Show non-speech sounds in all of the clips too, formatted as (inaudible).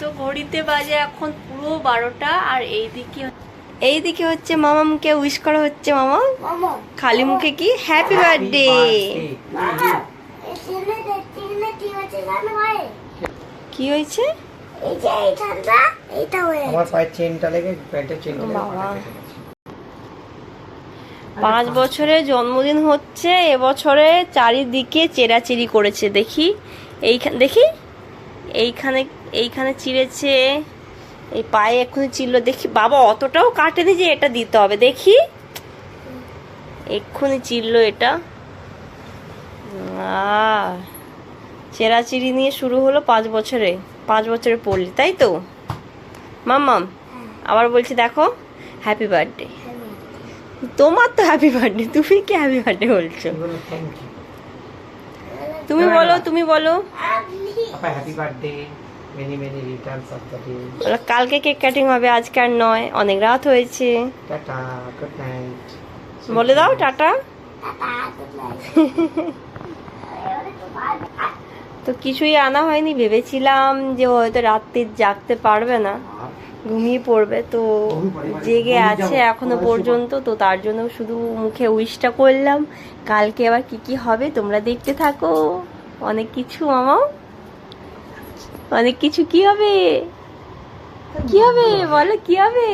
তো ঘড়িতে বাজে এখন পুরো বারোটা আর এইদিকে এইদিকে হচ্ছে মামামকে উইশ করা হচ্ছে মামা। মামা। খালি মুখে কি হ্যাপি বার্থডে কি হয়েছে? হয়ে। পাঁচ বছরে জন্মদিন হচ্ছে এবছরে চারিদিকে চেরাচেরি করেছে দেখি। এইখানে দেখি? এইখানে এইখানে চিড়েছে এই পায়ে এক্ষুনি চিল্লো দেখি বাবা অতটাও কাটেনি যে এটা দিতে হবে দেখি। এক্ষুনি চিল্লো এটা। চেরাচিরি নিয়ে শুরু হলো পাঁচ বছরে পাঁচ বছরে পড়লি তাই তো? মাম্মাম আবার বলছি দেখো হ্যাপি বার্থডে তোমার তো হ্যাপি বার্থডে তুমি কি হ্যাপি বার্থডে বলছো? তুমি বলো তুমি বলো। Happy birthday many many returns of the day কালকে কেক কাটিং হবে আজকে আর নয়। অনেক রাত হয়েছে। টাটা গুড নাইট বলে দাও টাটা। তো কিছুই আনা হয়নি ভেবেছিলাম যে হয়তো রাত্রি জাগতে পারবে না ঘুমিয়ে পড়বে। তো জেগে আছে এখনও পর্যন্ত তো তার জন্য শুধু মুখে উইশটা করলাম। কালকে আবার কি কি হবে তোমরা দেখতে থাকো। অনেক কিছু মামা অনেক কিছু কি হবে? কি হবে? বলো কি হবে?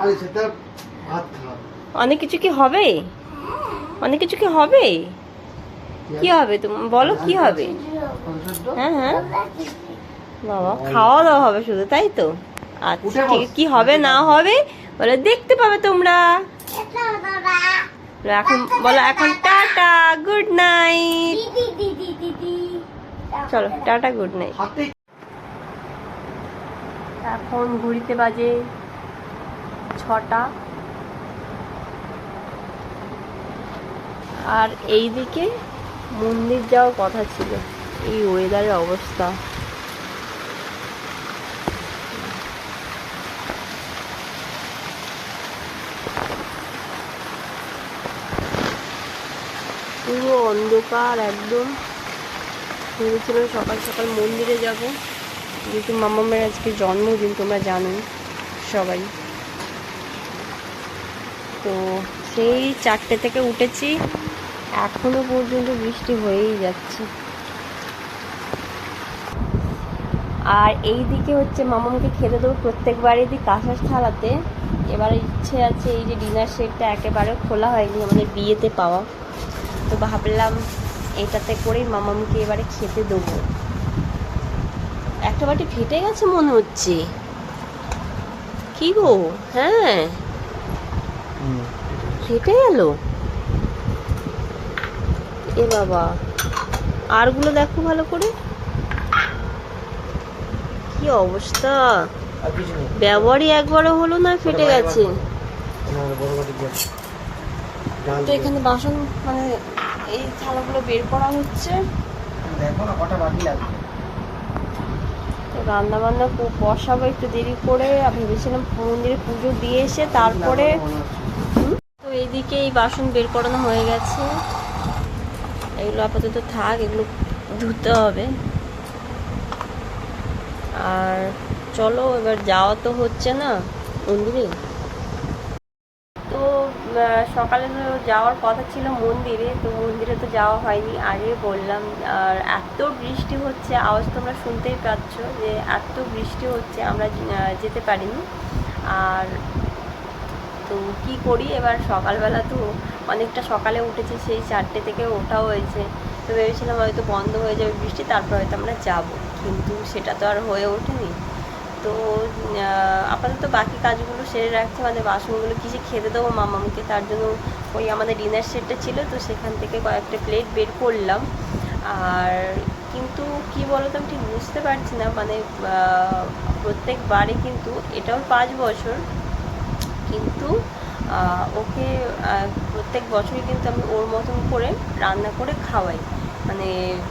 আরে সেটা ভাত খাও অনেক কিছু কি হবে? অনেক কিছু কি হবে? কি হবে তুমি বলো কি হবে? হ্যাঁ হ্যাঁ। বাবা খাওয়া দাওয়া হবে শুধু তাই তো? আচ্ছা। কি হবে না হবে? বলে দেখতে পাবে তোমরা। এখন বলো এখন টাটা গুড নাইট চলো টাটা গুড নাইট এখন ঘড়িতে বাজে ছটা। আর এইদিকে মন্দির যাওয়ার কথা ছিল। এই ওয়েদারের অবস্থা পুরো অন্ধকার একদম। ভেবেছিলাম সকাল সকাল মন্দিরে যাব। যেহেতু মামামের আজকে জন্মদিন, তোমরা জানো সবাই। তো সেই চারটে থেকে উঠেছি। এখনও পর্যন্ত বৃষ্টি হয়েই যাচ্ছে। আর এই দিকে হচ্ছে মামামকে খেতে দেবো প্রত্যেকবারই দিই কাঁসার থালাতে। এবারে ইচ্ছে আছে এই যে ডিনার সেটটা একেবারে খোলা হয়নি আমাদের বিয়েতে পাওয়া। তো ভাবলাম এটাতে করেই মামামকে এবারে খেতে দেবো। একটা বাটি ফেটে গেছে মনে হচ্ছে। কি গো? হ্যাঁ। ফেটে গেল? এ বাবা। আরগুলো দেখো ভালো করে। কি অবস্থা? ব্যবহারই একবারও হলো না ফেটে গেছে আমার বড় বাড়ি দিয়ে ডাল তো এখানে বাসন মানে এই থালাগুলো বের করা হচ্ছে। দেখো না কটা বাকি লাগবে তো রান্না বান্না বসাবো একটু দেরি করে। ভেবেছিলাম মন্দিরে পুজো দিয়ে এসে তারপরে তো এইদিকে এই বাসন বের করানো হয়ে গেছে। এগুলো আপাতত থাক এগুলো ধুতে হবে। আর চলো এবার যাওয়া তো হচ্ছে না। মন্দিরে? সকালে তো যাওয়ার কথা ছিল মন্দিরে, তো মন্দিরে তো যাওয়া হয়নি। আগে বললাম, আর এত বৃষ্টি হচ্ছে, আওয়াজ তোমরা শুনতেই পাচ্ছ যে এত বৃষ্টি হচ্ছে, আমরা যেতে পারিনি। আর তো কি করি, এবার সকালবেলা তো অনেকটা সকালে উঠেছে, সেই চারটে থেকে ওঠা হয়েছে। তো ভেবেছিলাম হয়তো বন্ধ হয়ে যাবে বৃষ্টি, তারপর হয়তো আমরা যাব। কিন্তু সেটা তো আর হয়ে ওঠেনি। তো আপাতত বাকি কাজগুলো সেরে রাখছি মানে বাসনগুলো কিছু খেতে দেবো মামামকে তার জন্য ওই আমাদের ডিনার সেটটা ছিল তো সেখান থেকে কয়েকটা প্লেট বের করলাম। আর কিন্তু কি বলতো আমি ঠিক বুঝতে পারছি না মানে আহ, প্রত্যেকবারই কিন্তু এটাও পাঁচ বছর কিন্তু ওকে প্রত্যেক বছরই কিন্তু আমি ওর মতন করে রান্না করে খাওয়াই। মানে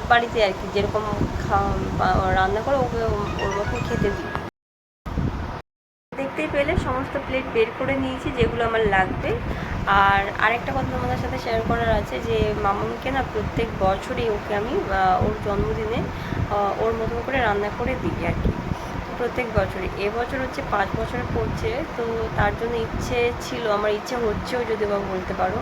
বাড়িতে আর কি যেরকম রান্না করে ওকে ওর মতন খেতে দিই। পেলে সমস্ত প্লেট বের করে নিয়েছি, যেগুলো আমার লাগবে। আর আরেকটা কথা তোমাদের সাথে শেয়ার করার আছে যে, মামুনকে না প্রত্যেক বছরই ওকে আমি ওর জন্মদিনে ওর মতন করে রান্না করে দিই আর কি। প্রত্যেক বছরই। এবছর হচ্ছে পাঁচ বছর পড়ছে, তো তার জন্য ইচ্ছে ছিল, আমার ইচ্ছে হচ্ছেও যদি বা বলতে পারো।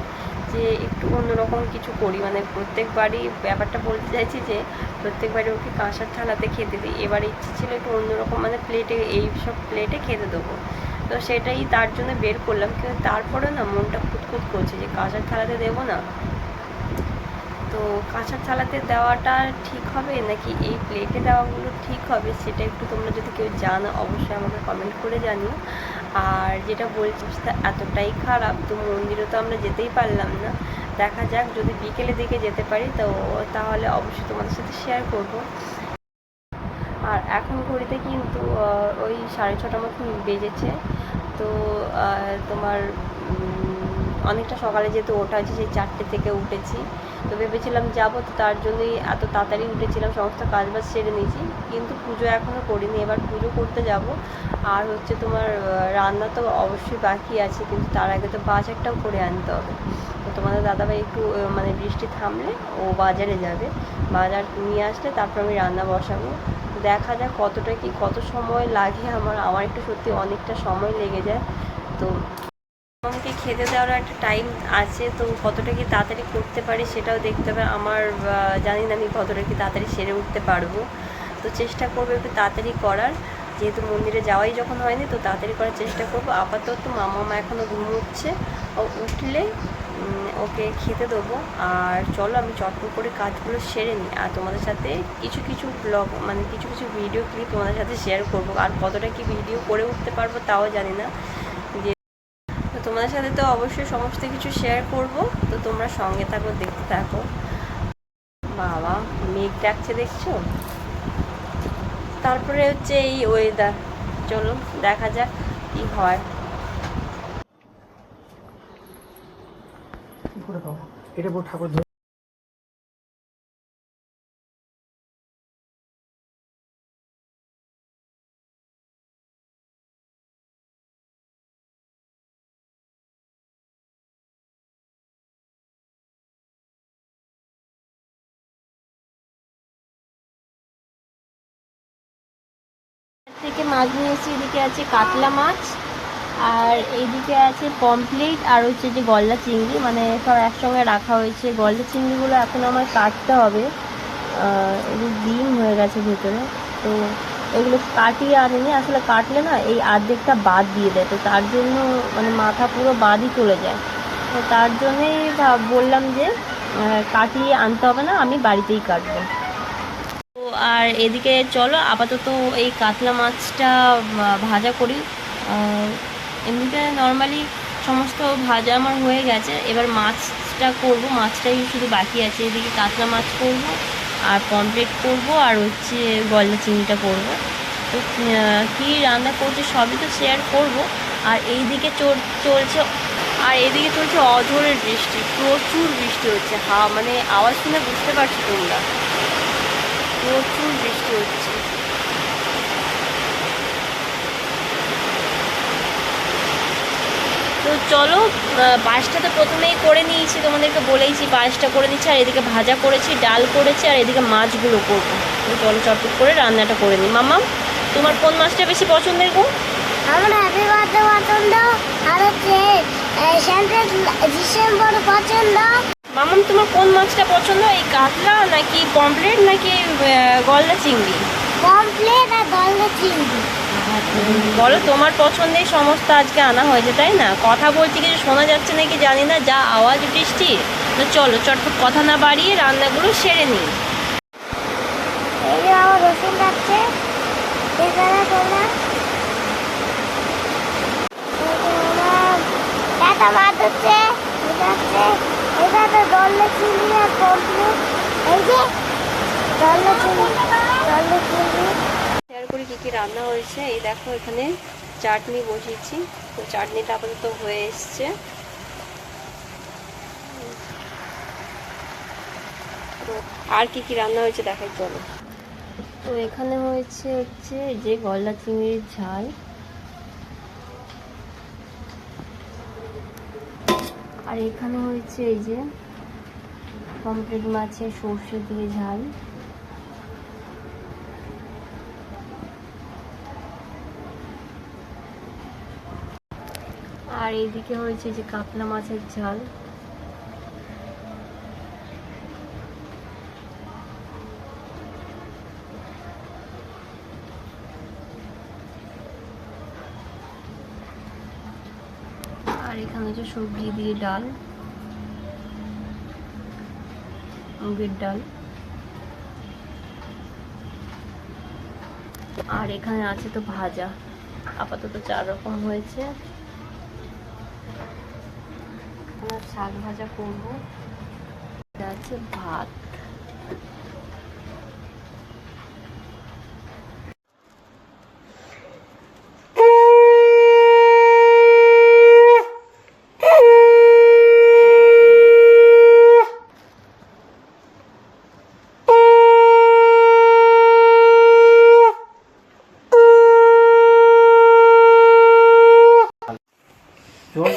যে একটু অন্যরকম কিছু করি। মানে প্রত্যেকবারই ব্যাপারটা বলতে চাইছি যে, প্রত্যেকবারই ওকে কাঁসার থালাতে খেতে দিই। এবারে ইচ্ছে ছিল একটু অন্যরকম মানে প্লেটে, এই সব প্লেটে খেতে দেবো। তো সেটাই তার জন্য বের করলাম। কিন্তু তারপরে না মনটা খুঁতখুত করছে যে কাঁসার থালাতে দেবো না। তো কাঁসার থালাতে দেওয়াটা ঠিক হবে নাকি এই প্লেটে দেওয়াগুলো ঠিক হবে সেটা একটু তোমরা যদি কেউ জানো, অবশ্যই আমাকে কমেন্ট করে জানিও। আর যেটা বলছি এতটাই খারাপ, তো মন্দিরে তো আমরা যেতেই পারলাম না। দেখা যাক, যদি বিকেলের দিকে যেতে পারি, তো তাহলে অবশ্যই তোমাদের সাথে শেয়ার করব। আর এখন ঘড়িতে কিন্তু ওই সাড়ে ছটা মতন বেজেছে। তো তোমার অনেকটা সকালে যেহেতু ওঠা হয়েছে, সেই চারটে থেকে উঠেছি। তো ভেবেছিলাম যাব, তো তার জন্যই এত তাড়াতাড়ি উঠেছিলাম, সমস্ত কাজ বাজ সেরে নিয়েছি। কিন্তু পুজো এখনও করিনি, এবার পুজো করতে যাব। আর হচ্ছে তোমার রান্না তো অবশ্যই বাকি আছে, কিন্তু তার আগে তো বাজারটাও করে আনতে হবে। তো তোমাদের দাদাভাই একটু মানে বৃষ্টি থামলে ও বাজারে যাবে। বাজার নিয়ে আসলে তারপর আমি রান্না বসাবো। দেখা যাক কতটা কি, কত সময় লাগে আমার। আমার একটু সত্যি অনেকটা সময় লেগে যায়। তো আমাকে খেতে দেওয়ার একটা টাইম আছে, তো কতটা কি তাড়াতাড়ি করতে পারি সেটাও দেখতে হবে। আমার জানি না আমি কতটা কি তাড়াতাড়ি সেরে উঠতে পারব। তো চেষ্টা করব একটু তাড়াতাড়ি করার। যেহেতু মন্দিরে যাওয়াই যখন হয়নি, তো তাড়াতাড়ি করার চেষ্টা করব। আপাতত মামা মা এখনও ঘুমোচ্ছে। ও উঠলে ওকে খেতে দেবো। আর চলো, আমি চটপট করে কাজগুলো সেরে নিই। আর তোমাদের সাথে কিছু কিছু ব্লগ মানে কিছু কিছু ভিডিও ক্লিপ তোমাদের সাথে শেয়ার করব। আর কতটা কি ভিডিও করে উঠতে পারব তাও জানি না। যে তোমাদের সাথে তো অবশ্যই সমস্ত কিছু শেয়ার করব। তো তোমরা সঙ্গে থাকো, দেখতে থাকো। বাবা, মেঘ ডাকছে, দেখছ? তারপরে হচ্ছে এই ওয়েদার চলো দেখা যাক কি হয়। এটা ঠাকুর থেকে মাছ নিয়ে এসেছি, এদিকে আছে কাতলা মাছ, আর এইদিকে আছে পমপ্লেট আর হচ্ছে যে গলদা চিংড়ি মানে সব একসঙ্গে রাখা হয়েছে। গলদা চিংড়িগুলো এখন আমার কাটতে হবে। এগুলো ডিম হয়ে গেছে ভেতরে, তো এগুলো কাটিয়ে আনিনি আসলে কাটলে না এই অর্ধেকটা বাদ দিয়ে দেয়, তো তার জন্য মানে মাথা পুরো বাদই চলে যায়। তো তার জন্যেই বললাম যে কাটিয়ে আনতে হবে না, আমি বাড়িতেই কাটবো। আর এদিকে চলো, আপাতত এই কাতলা মাছটা ভাজা করি। এমনিতে নর্মালি সমস্ত ভাজা আমার হয়ে গেছে। এবার মাছটা করব, মাছটাই শুধু বাকি আছে। এদিকে কাতলা মাছ করব, আর পমপ্লেট করব, আর হচ্ছে গলদা চিংড়িটা করব। তো কী রান্না করছে সবই তো শেয়ার করব। আর এইদিকে চল- চলছে, আর এদিকে চলছে অঝোরের বৃষ্টি। প্রচুর বৃষ্টি হচ্ছে। হা মানে আওয়াজ শুনে বুঝতে পারছ তোমরা। প্রচুর বৃষ্টি হচ্ছে। তো চলো পায়েসটা তো প্রথমেই করে নিয়েছি, তোমাদেরকে বলেইছি পায়েসটা করে নিচ্ছি আর এদিকে ভাজা করেছি, ডাল করেছি, আর এদিকে মাছগুলো করব। চলো চটপট করে রান্নাটা করে নিই। মামা তোমার কোন মাছটা বেশি পছন্দের গো? আমার হ্যাপি বার্থডে পছন্দ, আর হচ্ছে ডিসেম্বর পছন্দ মামাম তোমার কোন মাছটা পছন্দ? এই কাতলা নাকি পমপ্লেট নাকি গলদা চিংড়ি? কমপ্লেট আর গলদা চিংড়ি। বলো তোমার পছন্দের সমস্ত আজকে আনা হয়েছে তাই না? কথা বলছি কিছু শোনা যাচ্ছে নাকি জানি না যা আওয়াজ বৃষ্টি। তো চলো চটপট কথা না বাড়িয়ে রান্নাগুলো সেরে নিই। এই আমার রসুন যাচ্ছে। এখানে তোমার একটা মাছ হচ্ছে এটা তো দলে চিংড়ি আর কমপ্লিট এই যে দলে চিংড়ি দলে চিংড়ি শেয়ার করি কী কী রান্না হয়েছে? এই দেখো এখানে চাটনি বসিয়েছি। তো চাটনিটা আপাতত হয়ে এসছে। তো আর কি কি রান্না হয়েছে দেখাই চলো। তো এখানে হয়েছে হচ্ছে যে গলদা চিংড়ির ঝাল। আর এখানে হয়েছে এই যে পমফ্রেট মাছের সর্ষে দিয়ে ঝাল। আর এইদিকে হয়েছে যে কাতলা মাছের ঝাল। এখানে হচ্ছে সবজি দিয়ে ডাল, মুগের ডাল। আর এখানে আছে তো ভাজা, আপাতত চার রকম হয়েছে। শাক ভাজা করব। আছে ভাত জল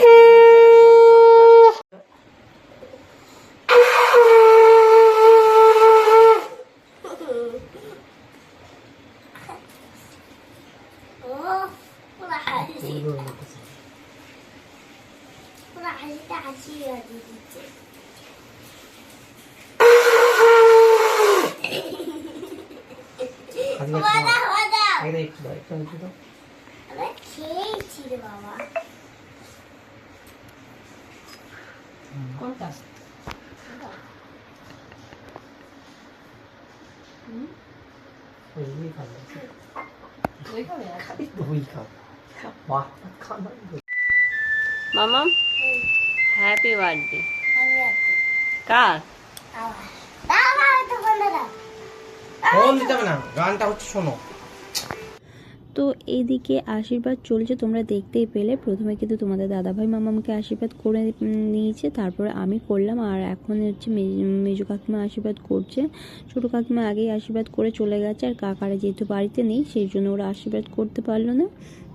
ও পুরো হাসি পুরো হাসিটা হাসি হাসি দিচ্ছে আজকে বাদা বাদা আগে একটু দাও একটু একটু দাও আমরা খেয়েছি রে বাবা কোনটা? মামা হ্যাপি বার্থডে কার? না তো দাও। তো এইদিকে আশীর্বাদ চলছে, তোমরা দেখতেই পেলে। প্রথমে কিন্তু তোমাদের দাদাভাই মামামকে আশীর্বাদ করে নিয়েছে, তারপরে আমি করলাম, আর এখন হচ্ছে মেজো কাকিমা আশীর্বাদ করছে। ছোটো কাকিমা আগেই আশীর্বাদ করে চলে গেছে, আর কাকারা যেহেতু বাড়িতে নেই, সেই জন্য ওরা আশীর্বাদ করতে পারল না।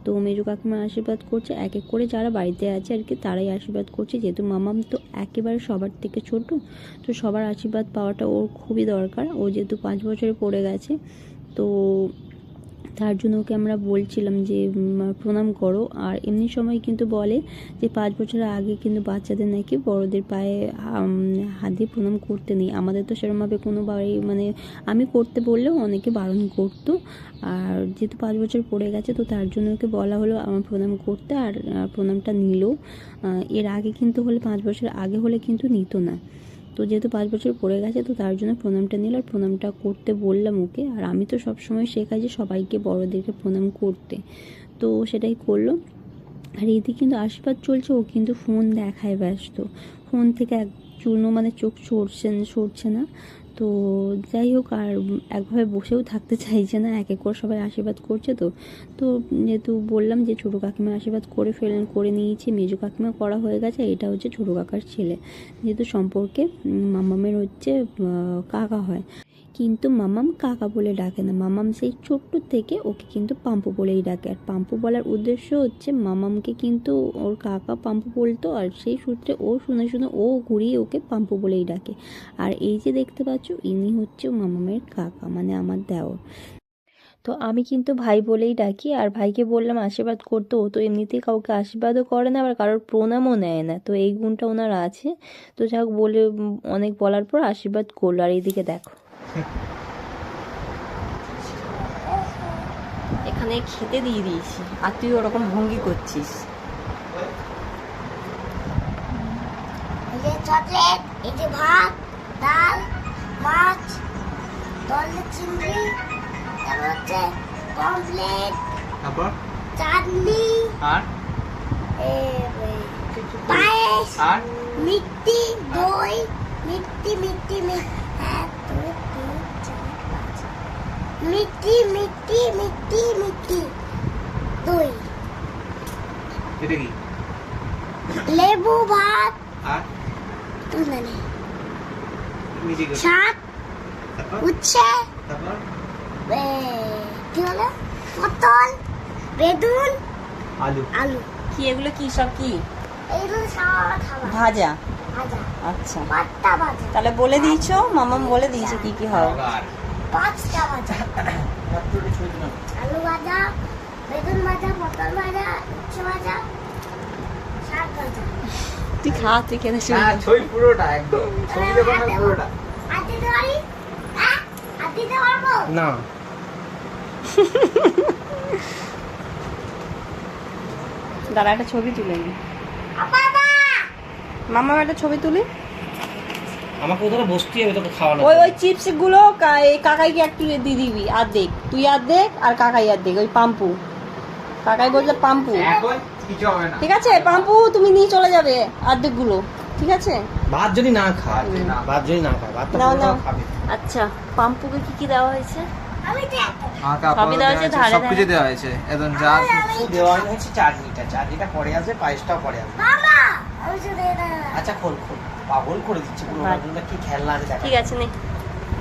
তো মেজু কাকিমা আশীর্বাদ করছে এক এক করে যারা বাড়িতে আছে আর কি, তারাই আশীর্বাদ করছে। যেহেতু মামাম তো একেবারে সবার থেকে ছোট, তো সবার আশীর্বাদ পাওয়াটা ওর খুবই দরকার। ও যেহেতু পাঁচ বছরে পড়ে গেছে, তো তার জন্য ওকে আমরা বলছিলাম যে প্রণাম করো। আর এমনি সময় কিন্তু বলে যে, পাঁচ বছর আগে কিন্তু বাচ্চাদের নাকি বড়দের পায়ে হাত দিয়ে প্রণাম করতে নেই। আমাদের তো সেরকমভাবে কোনো বাড়ি মানে আমি করতে বললেও অনেকে বারণ করতো। আর যেহেতু পাঁচ বছর পড়ে গেছে, তো তার জন্য ওকে বলা হলো আমার প্রণাম করতে আর প্রণামটা নিল। এর আগে কিন্তু হলে, পাঁচ বছর আগে হলে কিন্তু নিত না। তো যেহেতু পাঁচ বছর পড়ে গেছে, তো তার জন্য প্রণামটা নিল আর প্রণামটা করতে বললাম ওকে। আর আমি তো সবসময় শেখাই যে সবাইকে, বড়োদেরকে প্রণাম করতে। তো সেটাই করল। আর এদিকে কিন্তু আশীর্বাদ চলছে, ও কিন্তু ফোন দেখায় ব্যস্ত। ফোন থেকে এক চূর্ণ মানে চোখ সরছে সরছে না। তো যাই হোক, আর একভাবে বসেও থাকতে চাইছে না, এক এক করে সবাই আশীর্বাদ করছে তো। তো যেহেতু বললাম যে ছোটো কাকিমা আশীর্বাদ করে ফেলেন, করে নিয়েছি, মেজো কাকিমা করা হয়ে গেছে এটা হচ্ছে ছোটো কাকার ছেলে। যেহেতু সম্পর্কে মামামের হচ্ছে কাকা হয়। কিন্তু মামাম কাকা বলে ডাকে না। মামাম সেই ছোট্ট থেকে ওকে কিন্তু পাম্পু বলেই ডাকে। আর পাম্পু বলার উদ্দেশ্য হচ্ছে মামামকে কিন্তু ওর কাকা পাম্পু বলতো, আর সেই সূত্রে ও শুনে শুনে ও ঘুরিয়ে ওকে পাম্পু বলেই ডাকে। আর এই যে দেখতে পাচ্ছ, ইনি হচ্ছে মামামের কাকা মানে আমার দেওর। তো আমি কিন্তু ভাই বলেই ডাকি, আর ভাইকে বললাম আশীর্বাদ করতে। ও তো এমনিতেই কাউকে আশীর্বাদও করে না, আবার কারোর প্রণামও নেয় না। তো এই গুণটা ওনার আছে। তো যাই হোক বলে, অনেক বলার পর আশীর্বাদ করল। আর এইদিকে দেখো। এখানে খেতে দিয়ে দিয়েছি। আর তুই ওরকম ভঙ্গি করছিস। চকলেট এই ভাত ডাল মাছ দলের চিংড়ি তারপর হচ্ছে কমপ্লেট তারপর? চাটনি আর? পায়েস আর? মিষ্টি দই মিষ্টি মিষ্টি মিষ্টি এক দুই তিন চার পাঁচ মিষ্টি মিষ্টি মিষ্টি মিষ্টি দই। এটা কি? লেবু ভাত। আর? মিটি করে। শাক। তারপর? উচ্ছে। কি বলে? পটল বেগুন আলু। আলু। কি এগুলো কি সব কি? এইগুলো সব ভাজা? আচ্ছা। তাহলে বলে দিয়েছ মামাম বলে দিয়েছে কি কি হবে পাঁচটা ভাজা। আলু ভাজা বেগুন ভাজা পটল ভাজা উচ্ছে ভাজা শাক ভাজা। তুই খা তুই খেতে শুরু ছই পুরোটা একদম। ছবি দেখো না পুরোটা। হাত হ্যাঁ? হাত দিতে পারব না। দাঁড়া একটা ছবি তুলে নি। বাবা! মামাম একটা ছবি তুলি। আমাকে ওদের বসতে হবে তোকে খাওয়ানো ওই ওই চিপসগুলো এই কাকাইকে একটু দিয়ে দিবি আর দেখ তুই আর দেখ আর কাকাই আর দেখ ওই পাম্পু। কাকাই বলছে পাম্পু। এখন কিছু হবে না। ঠিক আছে পাম্পু তুমি নিয়ে চলে যাবে অর্ধেকগুলো ঠিক আছে? ভাত যদি না খায় ভাত যদি না খায় ভাত তো নাও, নাও। খাবে। আচ্ছা পাম্পুকে কি কি দেওয়া হয়েছে? সবই দেওয়া দেওয়া হয়েছে, হয়েছে, ধারে সবকিছু দেওয়া হয়েছে। একদম যা দেওয়া হয়েছে চাটনিটা চাটনিটা পরে আসবে পায়েসটাও পরে আসবে। আচ্ছা খোল খোল। পাগল করে দিচ্ছে পুরো। ওরা কি খেলনা আছে দেখা। ঠিক আছে নে।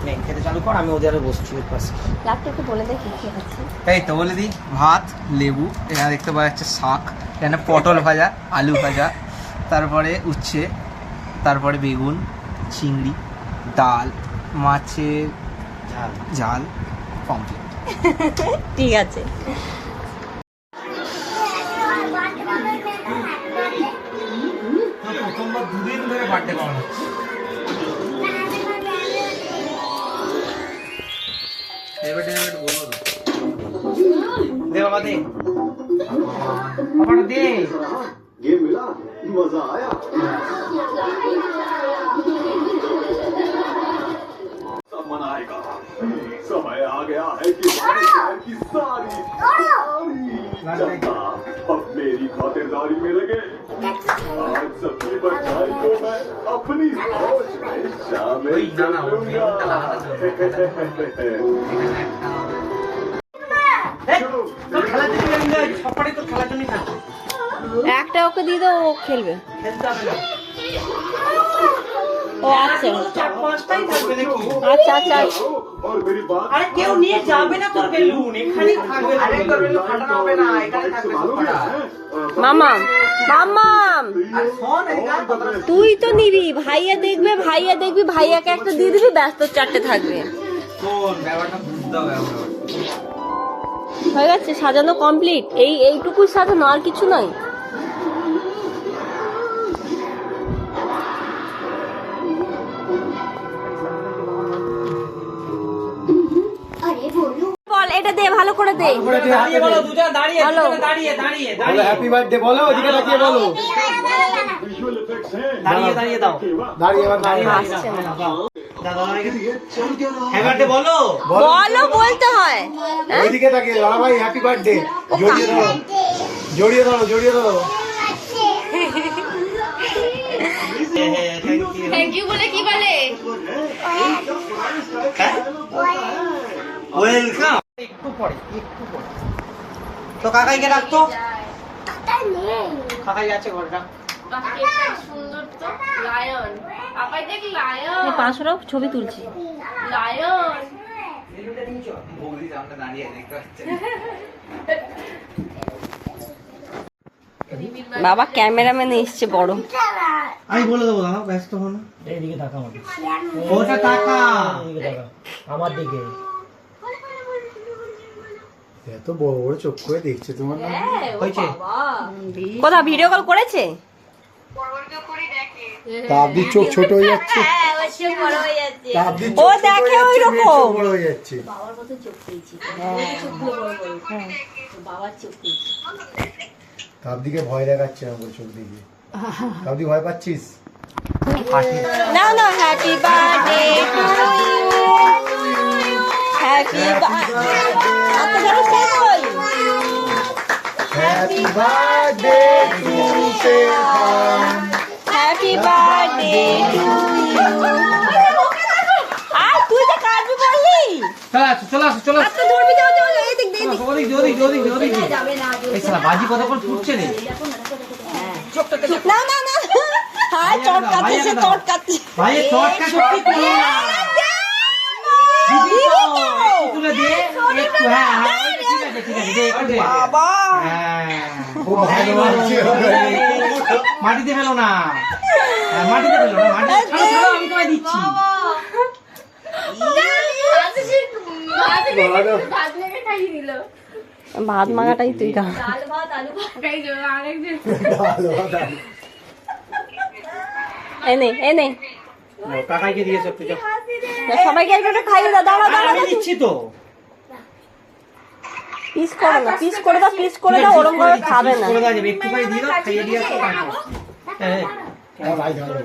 নে খেতে চালু কর আমি ওদের বসছি ওর পাশে। লাস্টে একটু বলে দে কি কি আছে এই তো বলে দি ভাত লেবু এখানে দেখতে পাওয়া যাচ্ছে শাক এখানে পটল ভাজা আলু ভাজা তারপরে উচ্ছে তারপরে বেগুন চিংড়ি ডাল মাছের ঝাল। ঝাল কমপ্লিট (laughs) ঠিক আছে। थप्पड़ दे। ये मिला मज़ा आया। सब मनाएगा। समय आ गया है कि की सारी। सारी अब मेरी खातिरदारी में लगे। आज सबकी बधाई को मैं अपनी शामिल (laughs) একটা ওকে দিয়ে দাও ও খেলবে। আচ্ছা। হ্যাঁ। তুই তো নিবি ভাইয়া দেখবে ভাইয়া দেখবি ভাইয়াকে একটা দিয়ে দিবি ব্যস্ত চারটে থাকবে। হয়ে গেছে সাজানো কমপ্লিট এই এইটুকু সাজানো আর কিছু নাই দাঁড়িয়ে দাঁড়িয়ে দাও। দাঁড়িয়ে দাঁড়িয়ে। বলো। বলো। বলতে হয়। হ্যাঁ? ওইদিকে ভাই হ্যাপি বার্থডে জড়িয়ে ধরো। জড়িয়ে ধরো জড়িয়ে ধরো। থ্যাংক ইউ ওয়েলকাম একটু পরে একটু পরে। তো কাকাইকে নেই। কাকাই আছে ঘরে রাখ সুন্দর তো লায়ন পাপাই দেখ লায়ন পাঁচশোটাও ছবি তুলছি। লায়ন বাবা ক্যামেরাম্যান এসছে বড়। আমি বলে দেবো দাদা ব্যস্ত হো না। এইদিকে তাকা ওটা তাকা। আমার দিকে। এত বড় বড় চোখ করে দেখছে তোমার না হয়েছে? কোথাও ভিডিও কল করেছে? তাবদির চোখ ছোট হয়ে যাচ্ছে। (laughs) হ্যাঁ, তাবদির ও হয়ে। চোখ হয়ে তাবদিকে ভয় দেখাচ্ছে না বলে চোখ দিয়ে তাবদি ভয় পাচ্ছিস? না না happy birthday to happy happy birthday to happy birthday to আর তুই তো কাটবি বললি চলে আসো চলে আসো চলে আসো। ধরবি ধরবি ধরবি এই দিক এই দিক ওদিক ওদিক ওদিক দিয়ে, ওদিক এই শালা বাজি কতক্ষণ ফুটছে রে। না না না। হাই চট কাটছে চট কাটছে ভাই এ চটকা চটকি করো না দিদি তুলে দে একটু হ্যাঁ হ্যাঁ। ঠিক আছে ঠিক আছে দে একটু দে বাবা। হ্যাঁ মাটিতে ফেলো না। মাটিতে ফেলো না মাটিতে ছাড়ো, ছাড়ো, আমি তোমায় দিচ্ছি। ভাত মাখাটাই তুই এনে এনে কাকাইকে দিয়েছ একটু সবাইকে একটা একটা খাইয়ে দাও দাঁড়া দাঁড়া দিচ্ছি তো। পিস করে না পিস করে দাও পিস করে দাও ওরকম ভাবে খাবে না। করে দেওয়া যাবে একটুখানি দিয়ে দাও খাইয়ে দিয়ে হ্যাঁ। হ্যাঁ। ধরো।